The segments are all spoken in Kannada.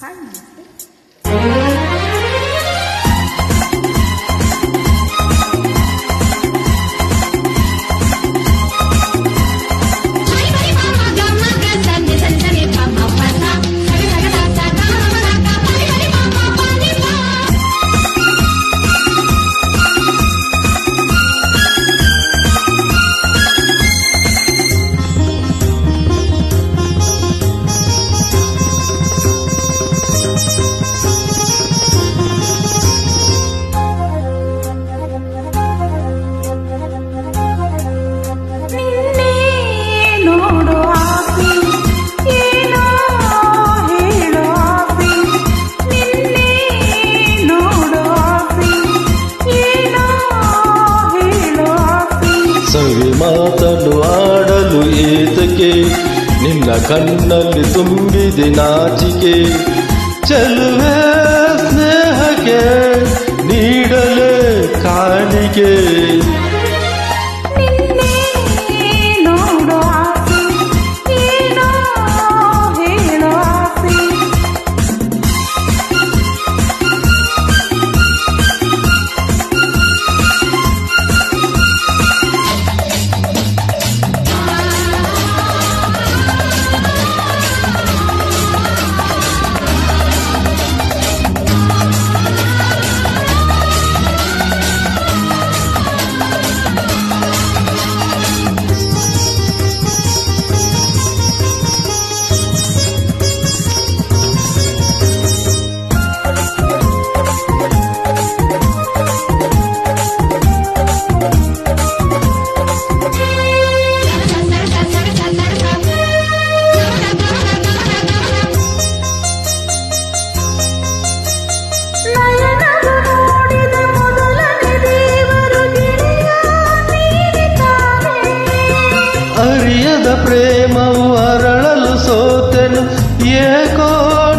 还是 ಏತಕ್ಕೆ ನಿನ್ನ ಕಣ್ಣಲ್ಲಿ ತುಂಬಿದೆ ನಾಚಿಕೆ. ಚೆಲುವೆ ಸ್ನೇಹಕ್ಕೆ ನೀಡಲೇ ಕಾಣಿಕೆ. ಅರಿಯದ ಪ್ರೇಮವು ಅರಳಲು ಸೋತೆನು ಏಕೋ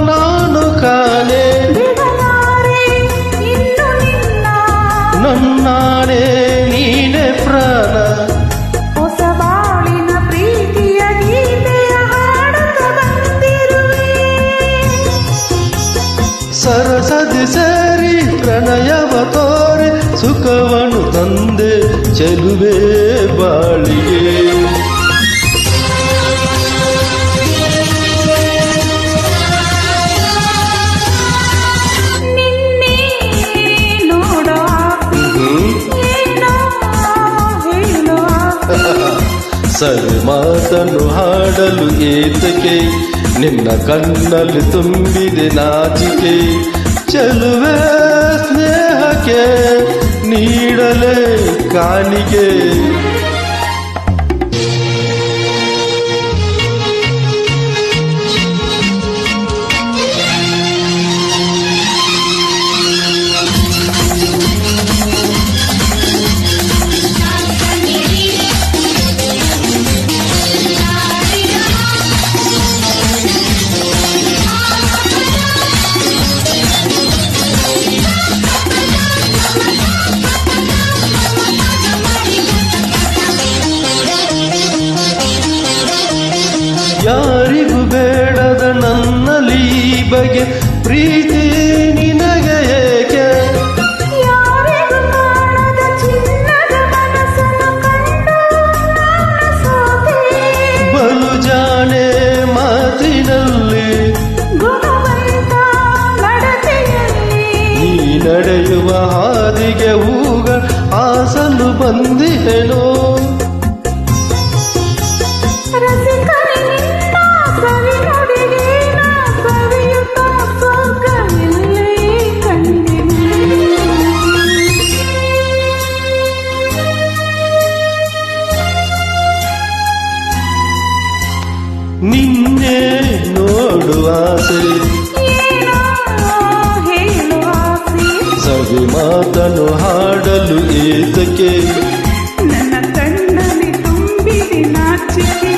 ನಾನು ಕಾಣೆ ಬಿಡಲಾರೆ ಇನ್ನು ನಿನ್ನ ನನ್ನಾಣೆ ನೀನೆ ಪ್ರಾಣ ಹೊಸ ಬಾಳಿನ ಪ್ರೀತಿಯ ಗೀತೆಯ ಹಾಡುತ್ತ ಬಂದಿರುವೆ ಸರಸದಿ ಸೇರಿ ಪ್ರಣಯವ ತೋರೆ ಸುಖವನ್ನು ತಂದೆ ಚೆಲುವೆ ಬಾಳಿಗೆ ಸರಿ ಮಾತನ್ನು ಹಾಡಲು ಏತಕೆ ನಿನ್ನ ಕಣ್ಣಲ್ಲಿ ತುಂಬಿದೆ ನಾಚಿಕೆ. ಚೆಲುವೆ ಸ್ನೇಹಕ್ಕೆ ನೀಡಲೇ ಕಾಣಿಕೆ. ಬೇಡದ ನನ್ನಲ್ಲಿ ಈ ಬಗೆ ಪ್ರೀತಿ ನಿನಗೆ ಏಕೆ. ಬಲು ಜಾಣೆ ಮಾತಿನಲ್ಲಿ ನೀ ನಡೆಯುವ ಹಾದಿಗೆ ಹೂಗ ಆಸಲು ಬಂದಿಹೆನೋ ನಿನ್ನೆ ನೋಡುವ ಆಸೆ. ಸವಿ ಮಾತನು ಹಾಡಲು ಏತಕ್ಕೆ? ನನ್ನ ಕಣ್ಣಲ್ಲಿ ತುಂಬಿದೆ ನಾಚಿಕೆ.